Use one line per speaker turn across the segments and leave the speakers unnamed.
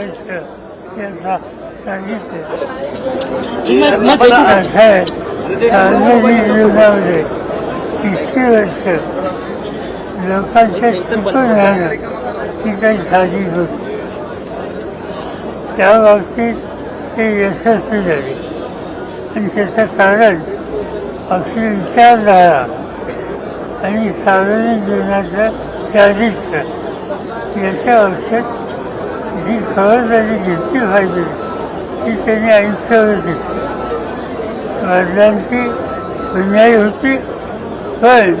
Best ते आता सांगितलं
जी, आपण-
कसं आहे सार्वजनिक जीवनामध्ये तिसरी वर्ष लोकांच्या चुकून राहणं ही काही साधी गोष्ट त्या बाबतीत ते यशस्वी झाले आणि त्याचं कारण आपली विचारधारा आणि सार्वजनिक जीवनाचं चारित्र्य याच्या बाबतीत जी खबरदारी घेतली पाहिजे ती त्यांनी आयुष्यावर घेतली वडिलांची गुन्हाही होती पण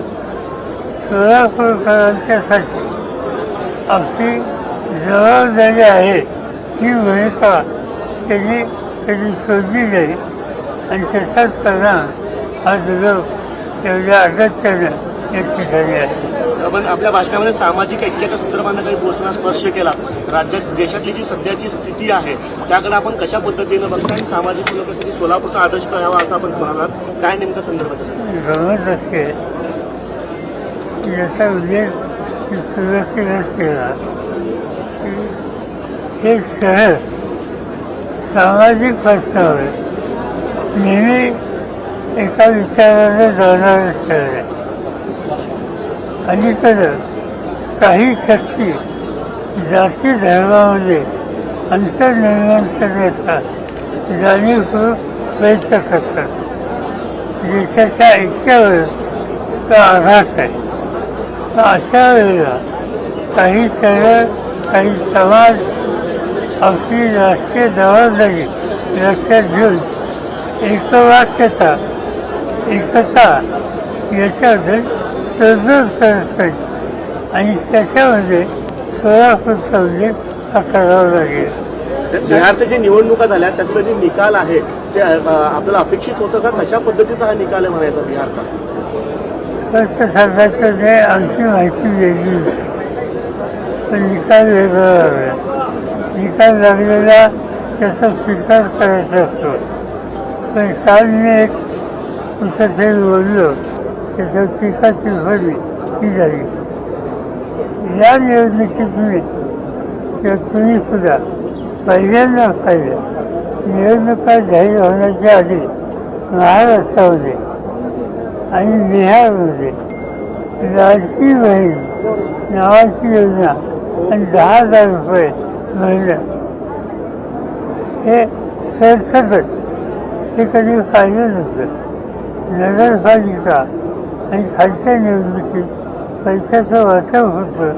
सोलापूरकरांच्यासाठी आपली जबाबदारी आहे ही भूमिका त्यांनी कधी शोधली नाही. आणि त्याचाच परिणाम आज लोक एवढ्या अगत्यानं या ठिकाणी आहे.
आपण आपल्या भाषणामध्ये सामाजिक ऐक्याच्या संदर्भानं काही गोष्टींना स्पर्श केला. राज्यात देशातली जी सध्याची स्थिती आहे त्याकडे आपण कशा पद्धतीनं बघता आणि सामाजिक लोकांसाठी सोलापूरचा आदर्श करावा असं आपण म्हणालात काय नेमकं संदर्भात असेल
असते. याचा उल्लेख सुरुवातीलाच केला. हे शहर सामाजिक प्रश्नावर नेहमी एका विचाराने जाणारं शहर आहे. अलीकडं काही शक्ती जाती धर्मामध्ये अंतर निर्माण करण्याचा जाणीवपूर्वक प्रयत्न करतात. देशाच्या ऐक्यावर तो आघात आहे. तर अशा वेळेला काही सरळ काही समाज आपली राष्ट्रीय जबाबदारी लक्षात घेऊन एकवाक्यता एकता याच्याबद्दल पाहिजे आणि त्याच्यामध्ये सोलापूरचा उल्लेख हा करावा लागेल.
बिहारच्या जे निवडणुका झाल्या त्यातलं जे निकाल आहे ते आपल्याला अपेक्षित होतं का? कशा पद्धतीचा हा निकाल आहे म्हणायचा बिहारचा?
स्पष्ट सांगायचं जे आमची माहिती वेगळी. पण निकाल वेगळा लागला निकाल लागलेला त्याचा स्वीकार करायचा असतो. पण काल मी एक कुठेतरी बोललो. त्याच्यावर टीका चिरफडली ही झाली या निवडणुकीत मी किंवा तुम्ही सुद्धा पहिल्यांदा पाहिलं निवडणुका जाहीर होण्याच्या आधी महाराष्ट्रामध्ये आणि बिहारमध्ये लाडकी बहीण नावाची योजना आणि दहा हजार रुपये मिळणं हे सरसकट हे कधी पाहिलं नव्हतं नगरपालिका आणि खालच्या निवडणुकीत पैशाचं वाटप होतं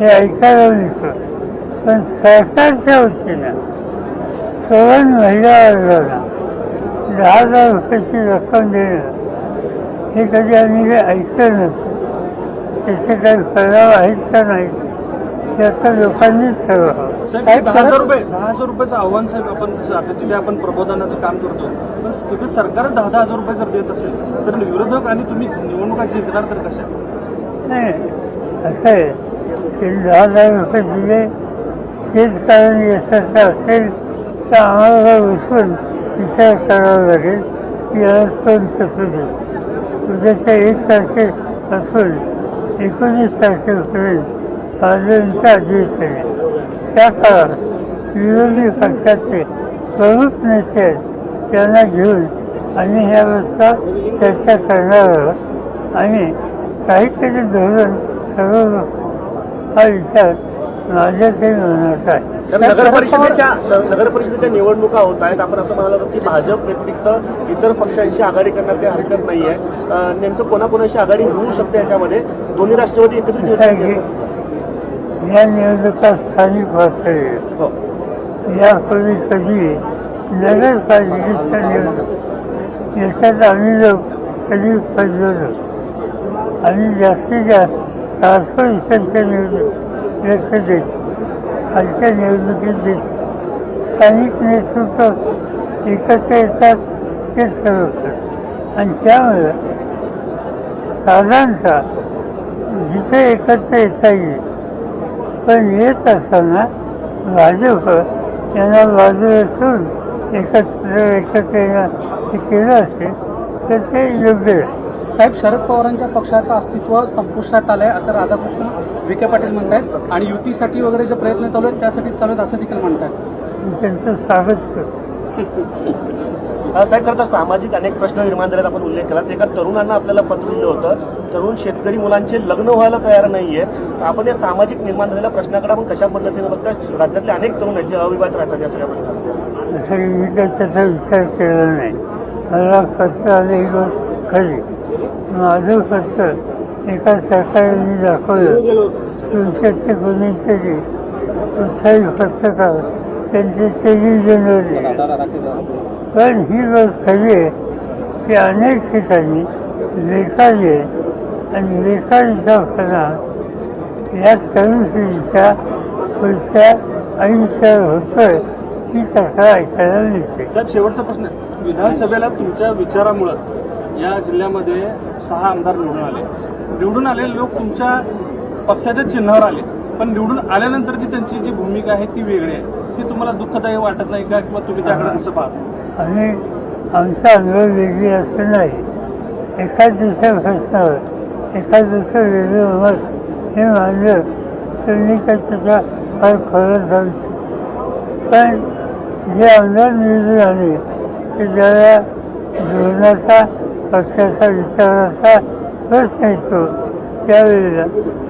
हे ऐकायला मिळतं. पण सरकारच्या वतीनं सवन महिला वर्गाला दहा हजार रुपयाची रक्कम देणं हे कधी आम्ही ऐकलं नव्हतं. त्याचे काही परिणाम आहेत का नाही लोकांनीच
साहेब दहा हजार रुपये दहा हजार रुपयाचं आव्हान साहेब आपण आता तिथे आपण प्रबोधनाचं काम करतो. पण तिथे सरकारच दहा दहा हजार रुपये जर देत असेल तर विरोधक आणि तुम्ही निवडणुका जिंकणार तर कशा?
नाही असं आहे. ते दहा हजार रुपये दिले तेच कारण यशाचं असेल तर आम्हाला बसून विचार करावा लागेल की याला तोंड कसं देऊ उद्याच्या एक तारखेपासून एकोणीस तारखेपर्यंत अधिवेशन आहे त्या काळात विरोधी पक्षाचे प्रमुख नेते त्यांना घेऊन आम्ही ह्यावरचा चर्चा करणार आहोत. आणि काहीतरी धोरण ठरवलं हा विचार माझ्या तरी मनात आहे
नगर परिषदेच्या नगर परिषदेच्या निवडणुका होत आहेत. आपण असं म्हणालो की भाजप व्यतिरिक्त इतर पक्षांशी आघाडी करण्यात काही हरकत नाहीये. अ, नेमकं कोणाकोणाशी आघाडी होऊ शकते याच्यामध्ये? दोन्ही राष्ट्रवादी एकत्रित
आहे या निवडणुका स्थानिक पातळी
हो.
यापूर्वी कधी नगरपालिकेच्या निवडणूक याच्यात आम्ही लोक कधी पडलो नव्हतो आणि जास्तीत जास्त कॉर्पोरेशनच्या निवडणूक लक्ष द्यायचं खालच्या निवडणुकीत द्यायचं स्थानिक नेतृत्व एकत्र येतात ते ठरवतात आणि त्यामुळे साधारणतः जिथे एकत्र येता येईल पण येत असताना भाजप यांना बाजूला ठेवून एकत्र एकत्र येणं केलं असेल तर ते योग्य आहे.
साहेब शरद पवारांच्या पक्षाचं अस्तित्व संपुष्टात आलंय असं राधाकृष्ण विखे पाटील म्हणतायत आणि युतीसाठी वगैरे जे प्रयत्न चालू आहेत त्यासाठी चालू आहेत असं देखील म्हणतात
त्यांचं स्वागत करतो.
साहेब खरं तर सामाजिक अनेक प्रश्न निर्माण झाल्याचा आपण उल्लेख केला एका तरुणांना आपल्याला पत्र लिहिलं होतं तरुण शेतकरी मुलांचे लग्न व्हायला तयार नाहीये. आहे आपण या सामाजिक निर्माण झालेल्या प्रश्नाकडे आपण कशा पद्धतीने बघता राज्यातले अनेक तरुण आहेत जे अविवाहित राहतात या सगळ्या प्रश्नात.
मी त्याचा विचार केला नाही. मला आले खरी माझं खर्च एका सरकारने दाखवलं. तुमच्याचे कोणीतरी कुठलाही पत्रकार त्यांचे तेजी जनवले पण ही गोष्ट आहे की अनेक ठिकाणी बेकारी आणि बेकारीचा परिणाम या तरुण पिढीच्या पुढच्या आयुष्यात होतोय ही तक्रार ऐकायला मिळते.
साहेब शेवटचा प्रश्न आहे. विधानसभेला तुमच्या विचारामुळं या जिल्ह्यामध्ये सहा आमदार निवडून आले. निवडून आलेले लोक तुमच्या पक्षाच्या चिन्हावर आले. पण निवडून आल्यानंतरची त्यांची जी भूमिका आहे ती वेगळी आहे. ती तुम्हाला दुःखदायी वाटत नाही का किंवा तुम्ही त्याकडे कसं पाहता?
आणि आमचा अनुभव वेगळी असं नाही. एका दुसऱ्या प्रश्नावर एका दुसरं वेगळं मत हे मानलं तर मी त्याचा फार खरं जाऊ पण जे आमदार निवडून आले ते ज्याला धोरणाचा पक्षाचा विचाराचा प्रश्न येतो त्यावेळेला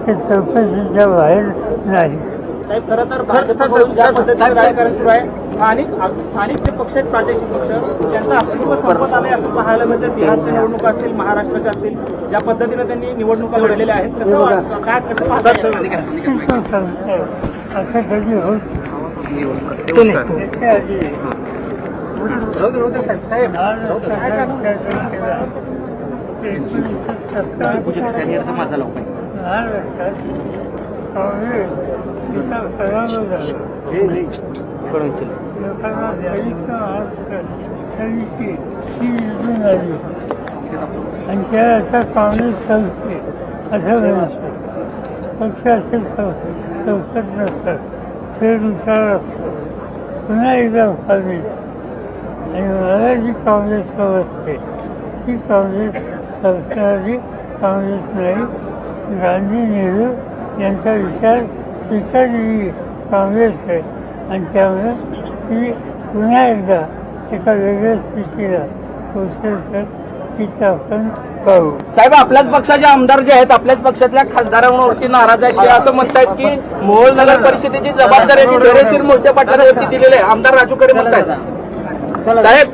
ते चौकशीच्या बाहेर नाही.
साहेब खरं तर भाजपकडून ज्या पद्धतीने राजकारण सुरू आहे स्थानिक स्थानिक जे पक्ष आहेत प्रादेशिक पक्ष त्यांचं अस्तित्व संपत आलंय असं पाहायला मिळतं. बिहारच्या निवडणुका असतील महाराष्ट्राच्या असतील ज्या पद्धतीने त्यांनी निवडणुका लढलेल्या आहेत कसं वाटतं? काय कसं पाहतात
असं कधी होत लोकांना आणि त्या आता काँग्रेस संपते असं म्हणायचं पक्ष असे चौ चौकत नसतात सेनुसार असतात पुन्हा एकदा काँग्रेस आणि मला जी काँग्रेस समजते ती काँग्रेस सरकारची काँग्रेस नाही गांधी नेहरू यांचा विचार स्वीकारलेली काँग्रेस आहे. आणि त्यामुळे ती पुन्हा एकदा एका वेगळ्या स्थितीला पोचल्याचं तिचं आपण पाहू.
साहेब आपल्याच पक्षाचे आमदार जे आहेत आपल्याच पक्षातल्या खासदारांवरती नाराज आहेत ते असं म्हणतायत की मोहोळ नगर परिषदेची जबाबदारी धैर्यशील मोहिते पाटलांवरती दिलेली आहे. आमदार राजू खरे म्हणतायत. साहेब.